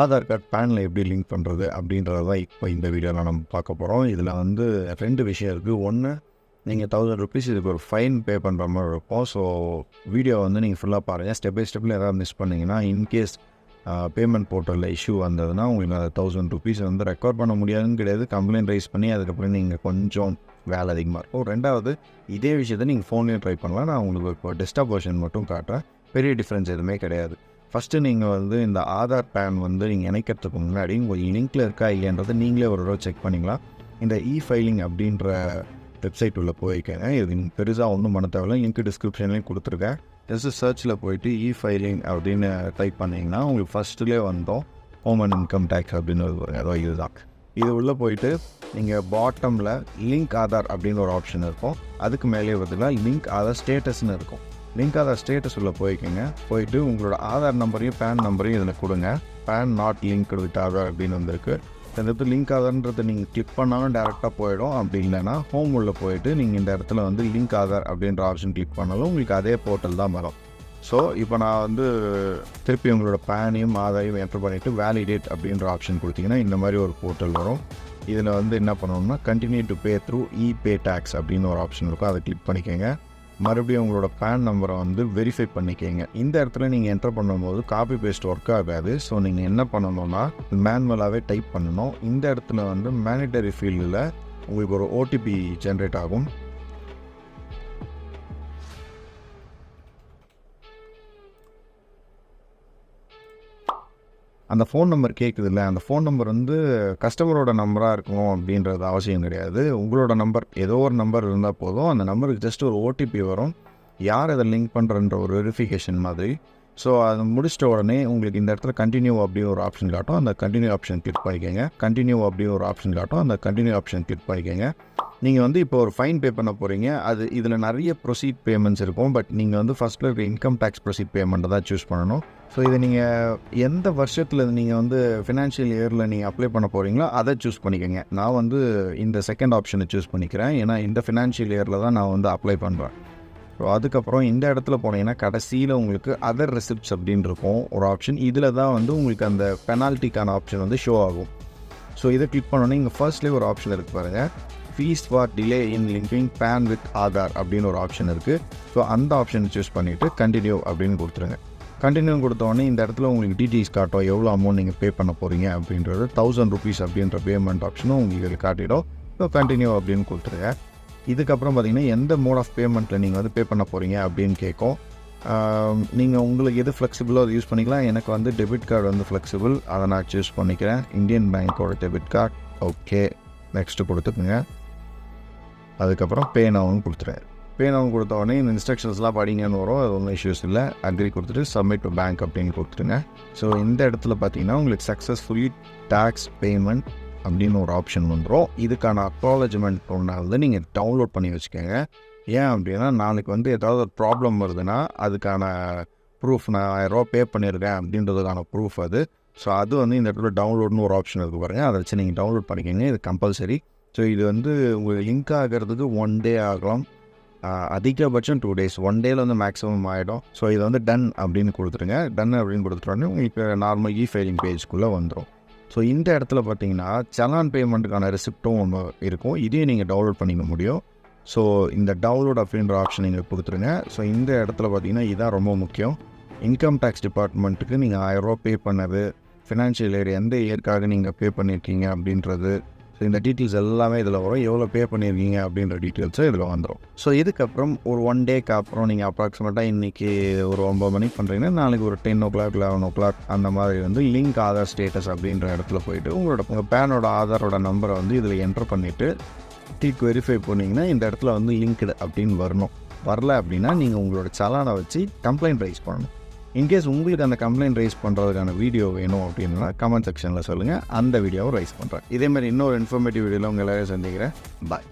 Aadhaar card பேனில் எப்படி link பண்ணுறது அப்படின்றது தான் இப்போ இந்த வீடியோவில் நம்ம பார்க்க போகிறோம் இதில் வந்து ரெண்டு விஷயம் இருக்குது ஒன்று நீங்கள் தௌசண்ட் ருபீஸ் இதுக்கு ஒரு ஃபைன் பே பண்ணுற மாதிரி இருக்கும். ஸோ வீடியோ வந்து நீங்கள் ஃபுல்லாக பாருங்கள் ஸ்டெப் பை ஸ்டெப்பில் ஏதாவது மிஸ் பண்ணிங்கன்னா இன்கேஸ் பேமெண்ட் போர்ட்டலில் இஷ்யூ வந்ததுன்னா உங்களுக்கு அந்த தௌசண்ட் ருபீஸ் வந்து ரெக்கார்ட் பண்ண முடியாதுன்னு கிடையாது. கம்ப்ளைண்ட் ரைஸ் பண்ணி அதுக்கப்புறம் நீங்கள் கொஞ்சம் வேலை அதிகமாக இருக்கும். ரெண்டாவது இதே விஷயத்தை நீங்கள் ஃபோன்லேயும் ட்ரை பண்ணலாம். நான் உங்களுக்கு இப்போ டெஸ்டாப் வெர்ஷன் மட்டும் காட்டுறேன். பெரிய டிஃப்ரென்ஸ் எதுவுமே கிடையாது. ஃபஸ்ட்டு நீங்கள் வந்து இந்த ஆதார் பேன் வந்து நீங்கள் இணைக்கிறதுக்கு முன்னாடி உங்கள் லிங்க்கில் இருக்கா இல்லைன்றதை நீங்களே ஒரு தடவை செக் பண்ணிக்கலாம் இந்த இ ஃபைலிங் அப்படின்ற வெப்சைட் உள்ளே போயிருக்கேங்க இது நீங்கள் பெருசாக ஒன்றும் பண்ண தேவையில்ல. லிங்க் டிஸ்கிரிப்ஷன்லேயும் கொடுத்துருக்கேன். ஜஸ்ட் சர்ச்சில் போயிட்டு இ ஃபைலிங் அப்படின்னு டைப் பண்ணிங்கன்னா உங்களுக்கு ஃபஸ்ட்டுலேயே வந்தோம் ஹோம் அண்ட் இன்கம் டேக்ஸ் அப்படின்னு ஒரு அதோ இதுதான். இது உள்ளே போயிட்டு நீங்கள் பாட்டமில் லிங்க் ஆதார் அப்படின்னு ஒரு ஆப்ஷன் இருக்கும். அதுக்கு மேலே பார்த்தீங்கன்னா லிங்க் ஆதார் ஸ்டேட்டஸ்னு இருக்கும். லிங்க் ஆதார் ஸ்டேட்டஸ் உள்ள போய்க்கோங்க. போயிட்டு உங்களோட ஆதார் நம்பரையும் பேன் நம்பரையும் இதில் கொடுங்க. PAN not link with Aadhaar அப்படின்னு வந்திருக்கு. இந்த இடத்துல லிங்க் ஆதார்ன்றதை நீங்கள் கிளிக் பண்ணாலும் டேரெக்டாக போயிடும். அப்படி இல்லைன்னா ஹோம் உள்ளே போயிட்டு நீங்கள் இந்த இடத்துல வந்து லிங்க் ஆதார் அப்படின்ற ஆப்ஷன் கிளிக் பண்ணாலும் உங்களுக்கு அதே போர்ட்டல் தான் வரும். ஸோ இப்போ நான் வந்து திருப்பி உங்களோட பேனையும் ஆதாரையும் என்டர் பண்ணிவிட்டு வேலிடேட் அப்படின்ற ஆப்ஷன் கொடுத்தீங்கன்னா இந்த மாதிரி ஒரு போர்ட்டல் வரும். இதில் வந்து என்ன பண்ணணும்னா continue to pay through e pay tax அப்படின்னு ஒரு ஆப்ஷன் இருக்கும். அதை கிளிக் பண்ணிக்கோங்க. மறுபடியும் உங்களோட பேன் நம்பரை வந்து வெரிஃபை பண்ணிக்கோங்க. இந்த இடத்துல நீங்கள் என்டர் பண்ணும்போது காப்பி பேஸ்ட் ஒர்க் ஆகாது. ஸோ நீங்கள் என்ன பண்ணணும்னா மேனுவலாகவே டைப் பண்ணணும். இந்த இடத்துல வந்து மேனிட்டரி ஃபீல்டில் உங்களுக்கு ஒரு ஓடிபி ஜென்ரேட் ஆகும். அந்த ஃபோன் நம்பர் கேட்குது இல்லை அந்த ஃபோன் நம்பர் வந்து கஸ்டமரோட நம்பராக இருக்கணும் அப்படின்றது அவசியம் கிடையாது. உங்களோட நம்பர் ஏதோ ஒரு நம்பர் இருந்தால் போதும். அந்த நம்பருக்கு ஜஸ்ட் ஒரு ஓடிபி வரும். யார் அதை லிங்க் பண்ணுறன்ற ஒரு வெரிஃபிகேஷன் மாதிரி. ஸோ அதை முடிச்சிட்ட உடனே உங்களுக்கு இந்த இடத்துல கண்டினியூ அப்படின்னு ஒரு ஆப்ஷன் காட்டும். அந்த கண்டினியூ ஆப்ஷன் கிளிக் பண்ணிக்கோங்க. கண்டினியூ அப்படின்னு ஒரு ஆப்ஷன் காட்டும். அந்த கண்டினியூ ஆப்ஷன் கிளிக் பண்ணிக்கோங்க. நீங்கள் வந்து இப்போ ஒரு ஃபைன் பே பண்ண போகிறீங்க அது இதில் நிறைய ப்ரொசீட் பேமெண்ட்ஸ் இருக்கும். பட் நீங்கள் வந்து ஃபஸ்ட்டில் இருக்க இன்கம் டேக்ஸ் ப்ரொசீட் பேமெண்ட்டை தான் சூஸ் பண்ணணும். ஸோ இதை நீங்கள் எந்த வருஷத்தில் நீங்கள் வந்து ஃபினான்ஷியல் இயரில் நீங்கள் அப்ளை பண்ண போகிறீங்களோ அதை சூஸ் பண்ணிக்கோங்க. நான் வந்து இந்த செகண்ட் ஆப்ஷனை சூஸ் பண்ணிக்கிறேன். ஏன்னா இந்த ஃபினான்ஷியல் இயரில் தான் நான் வந்து அப்ளை பண்ணுறேன் ஸோ அதுக்கப்புறம் இந்த இடத்துல போனீங்கன்னா கடைசியில் உங்களுக்கு அதர் ரெசிப்ட்ஸ் அப்படின்னு இருக்கும். ஒரு ஆப்ஷன் இதில் தான் வந்து உங்களுக்கு அந்த பெனால்ட்டிக்கான ஆப்ஷன் வந்து ஷோ ஆகும். ஸோ இதை கிளிக் பண்ணோன்னே இங்கே ஃபர்ஸ்ட்லேயே ஒரு ஆப்ஷன் இருக்குது பாருங்கள் fees for delay in linking PAN with Aadhaar அப்படின்னு ஒரு ஆப்ஷன் இருக்குது ஸோ அந்த ஆப்ஷனை சூஸ் பண்ணிவிட்டு கண்டினியூ அப்படின்னு கொடுத்துருங்க. கண்டினியூ கொடுத்தோடனே இந்த இடத்துல உங்களுக்கு டீடெயில்ஸ் காட்டும் எவ்வளோ அமௌண்ட் நீங்கள் பே பண்ண போகிறீங்க அப்படின்றது தௌசண்ட் ருபீஸ் அப்படின்ற பேமெண்ட் ஆப்ஷனும் உங்களுக்கு காட்டிடும். ஸோ கண்டினியூ அப்படின்னு கொடுத்துருங்க. இதுக்கப்புறம் பார்த்தீங்கன்னா எந்த மோட் ஆஃப் பேமெண்ட்டில் நீங்கள் வந்து பே பண்ண போகிறீங்க அப்படின்னு கேட்கும். நீங்கள் உங்களுக்கு எது ஃப்ளெக்சிபிளோ அதை யூஸ் பண்ணிக்கலாம். எனக்கு வந்து டெபிட் கார்டு வந்து ஃப்ளெக்சிபிள் அதை நான் சூஸ் பண்ணிக்கிறேன். இந்தியன் பேங்க்கோட டெபிட் கார்டு ஓகே நெக்ஸ்ட்டு கொடுத்துக்குங்க. அதுக்கப்புறம் பேனாவும் நவுன்னு கொடுத்துருவேன் பே கொடுத்த உடனே இந்த இன்ஸ்ட்ரக்ஷன்ஸ்லாம் படிங்கன்னு வரும். அது ஒன்றும் இஷ்யூஸ் இல்லை. அக்ரி கொடுத்துட்டு சப்மிட் டு பேங்க் அப்படின்னு கொடுத்துருங்க ஸோ இந்த இடத்துல பார்த்தீங்கன்னா உங்களுக்கு சக்ஸஸ்ஃபுல்லி டேக்ஸ் பேமெண்ட் அப்படின்னு ஒரு ஆப்ஷன் வந்துடும் இதுக்கான அக்னாலஜ்மெண்ட் ஒன்றை வந்து நீங்கள் டவுன்லோட் பண்ணி வச்சுக்கோங்க. ஏன் அப்படின்னா நாளைக்கு வந்து ஏதாவது ஒரு ப்ராப்ளம் வருதுன்னா அதுக்கான ப்ரூஃப் நான் ஆயிரரூவா பே பண்ணியிருக்கேன் அப்படின்றதுக்கான ப்ரூஃப் அது. ஸோ அது வந்து இந்த இடத்துல டவுன்லோட்னு ஒரு ஆப்ஷன் இருக்குது பாருங்கள் அதை வச்சு நீங்கள் டவுன்லோட் பண்ணிக்கோங்க. இது கம்பல்சரி ஸோ இது வந்து உங்களுக்கு லிங்க் ஆகிறதுக்கு ஒன் டே ஆகலாம். அதிகபட்சம் டூ டேஸ் ஒன் டேயில் வந்து மேக்ஸிமம் ஆகிடும் ஸோ இதை வந்து டன் அப்படின்னு கொடுத்துருங்க. டன் அப்படின்னு கொடுத்துட்டோன்னே உங்களுக்கு நார்மல் இ ஃபைலிங் பேஜ்க்குள்ளே வந்துடும் ஸோ இந்த இடத்துல பார்த்தீங்கன்னா சலான் பேமெண்ட்டுக்கான ரெசிப்ட்டும் ஒன்று இருக்கும். இதையும் நீங்கள் டவுன்லோட் பண்ணிக்க முடியும். ஸோ இந்த டவுன்லோட் அப்படின்ற ஆப்ஷன் நீங்கள் கொடுத்துருங்க. ஸோ இந்த இடத்துல பார்த்தீங்கன்னா இதுதான் ரொம்ப முக்கியம். இன்கம் டேக்ஸ் டிபார்ட்மெண்ட்டுக்கு நீங்கள் ஆயிரரூவா பே பண்ணது. ஃபினான்ஷியல் ஏரியா எந்த இயர்க்காக நீங்கள் பே பண்ணியிருக்கீங்க அப்படின்றது. ஸோ இந்த டீட்டெயில்ஸ் எல்லாமே இதில் வரும். எவ்வளோ பே பண்ணியிருக்கீங்க அப்படின்ற டீட்டெயில்ஸும் இதில் வந்துடும் ஸோ இதுக்கப்புறம் ஒரு ஒன் டேக்கு அப்புறம் நீங்கள் அப்ராக்சிமேட்டாக இன்றைக்கி ஒரு ஒம்பது மணிக்கு பண்ணுறீங்கன்னா நாளைக்கு ஒரு ten o'clock eleven o'clock அந்த மாதிரி வந்து லிங்க் ஆதார் ஸ்டேட்டஸ் அப்படின்ற இடத்துல போயிட்டு உங்களோட உங்கள் பேனோட ஆதாரோட நம்பரை வந்து இதில் என்டர் பண்ணிவிட்டு டிக் வெரிஃபை பண்ணிங்கன்னா இந்த இடத்துல வந்து லிங்க்டு அப்படின்னு வரணும். வரல அப்படின்னா நீங்கள் உங்களோட சலானை வச்சு கம்ப்ளைண்ட் ரைஸ் பண்ணணும். இன்கேஸ் உங்களுக்கு அந்த கம்ப்ளைண்ட் ரைஸ் பண்ணுறதுக்கான வீடியோ வேணும் அப்படின்னா கமெண்ட் செக்ஷனில் சொல்லுங்கள் அந்த வீடியோவை ரைஸ் பண்ணுறேன் இதேமாதிரி இன்னொரு இன்ஃபர்மேட்டிவ் வீடியோவில் உங்கள் எல்லாரையும் சந்திக்கிறேன். பாய்